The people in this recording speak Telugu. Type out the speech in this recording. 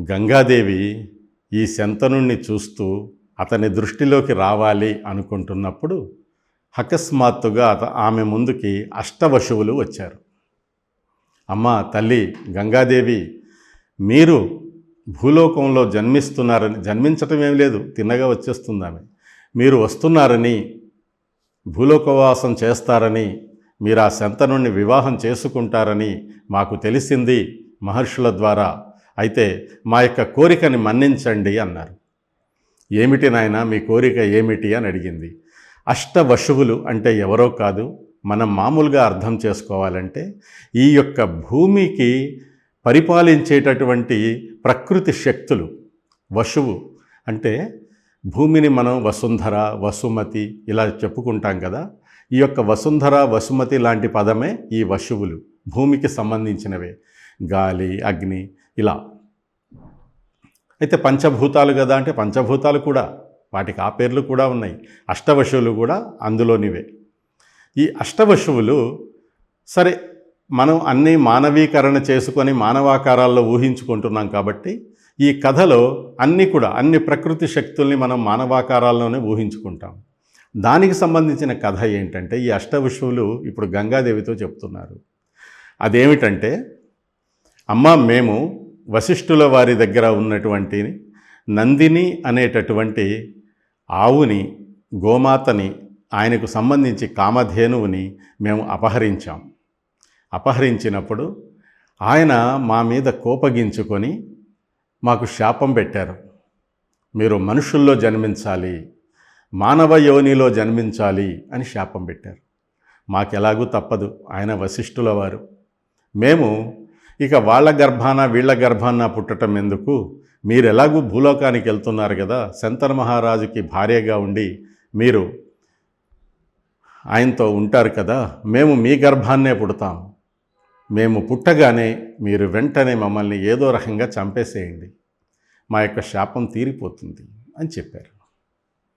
గంగాదేవి ఈ శంతనుణ్ణి చూస్తూ అతని దృష్టిలోకి రావాలి అనుకుంటున్నప్పుడు అకస్మాత్తుగా అత ఆమె ముందుకి అష్టవశువులు వచ్చారు. అమ్మ తల్లి గంగాదేవి మీరు భూలోకంలో జన్మిస్తున్నారని జన్మించటం ఏం లేదు తిన్నగా వచ్చేస్తుంది ఆమె. మీరు వస్తున్నారని భూలోకవాసం చేస్తారని మీరు ఆ శంతనుణ్ణి వివాహం చేసుకుంటారని మాకు తెలిసింది మహర్షుల ద్వారా. అయితే మా యొక్క కోరికని మన్నించండి అన్నారు. ఏమిటి నాయన మీ కోరిక ఏమిటి అని అడిగింది. అష్టవశువులు అంటే ఎవరో కాదు మనం మామూలుగా అర్థం చేసుకోవాలంటే ఈ యొక్క భూమికి పరిపాలించేటటువంటి ప్రకృతి శక్తులు వశువు అంటే భూమిని మనం వసుంధర వసుమతి ఇలా చెప్పుకుంటాం కదా ఈ యొక్క వసుంధర వసుమతి లాంటి పదమే ఈ వశువులు భూమికి సంబంధించినవే. గాలి అగ్ని ఇలా. అయితే పంచభూతాలు కదా అంటే పంచభూతాలు కూడా వాటికి ఆ పేర్లు కూడా ఉన్నాయి. అష్టవశువులు కూడా అందులోనివే. ఈ అష్టవశువులు సరే మనం అన్నీ మానవీకరణ చేసుకొని మానవాకారాల్లో ఊహించుకుంటున్నాం కాబట్టి ఈ కథలో అన్నీ కూడా అన్ని ప్రకృతి శక్తుల్ని మనం మానవాకారాల్లోనే ఊహించుకుంటాం. దానికి సంబంధించిన కథ ఏంటంటే ఈ అష్టవశువులు ఇప్పుడు గంగాదేవితో చెప్తున్నారు. అదేమిటంటే అమ్మ మేము వశిష్ఠుల వారి దగ్గర ఉన్నటువంటి నందిని అనేటటువంటి ఆవుని గోమాతని ఆయనకు సంబంధించి కామధేనువుని మేము అపహరించాం. అపహరించినప్పుడు ఆయన మా మీద కోపగించుకొని మాకు శాపం పెట్టారు. మీరు మనుషుల్లో జన్మించాలి మానవ యోనిలో జన్మించాలి అని శాపం పెట్టారు. మాకెలాగూ తప్పదు ఆయన వశిష్ఠుల వారు. మేము ఇక వాళ్ళ గర్భాన వీళ్ళ గర్భాన పుట్టటం ఎందుకు? మీరు ఎలాగూ భూలోకానికి వెళ్తున్నారు కదా శంతన మహారాజుకి భార్యగా ఉండి మీరు ఆయనతో ఉంటారు కదా మేము మీ గర్భాన్నే పుడతాం. మేము పుట్టగానే మీరు వెంటనే మమ్మల్ని ఏదో రకంగా చంపేసేయండి. మా యొక్క శాపం తీరిపోతుంది అని చెప్పారు.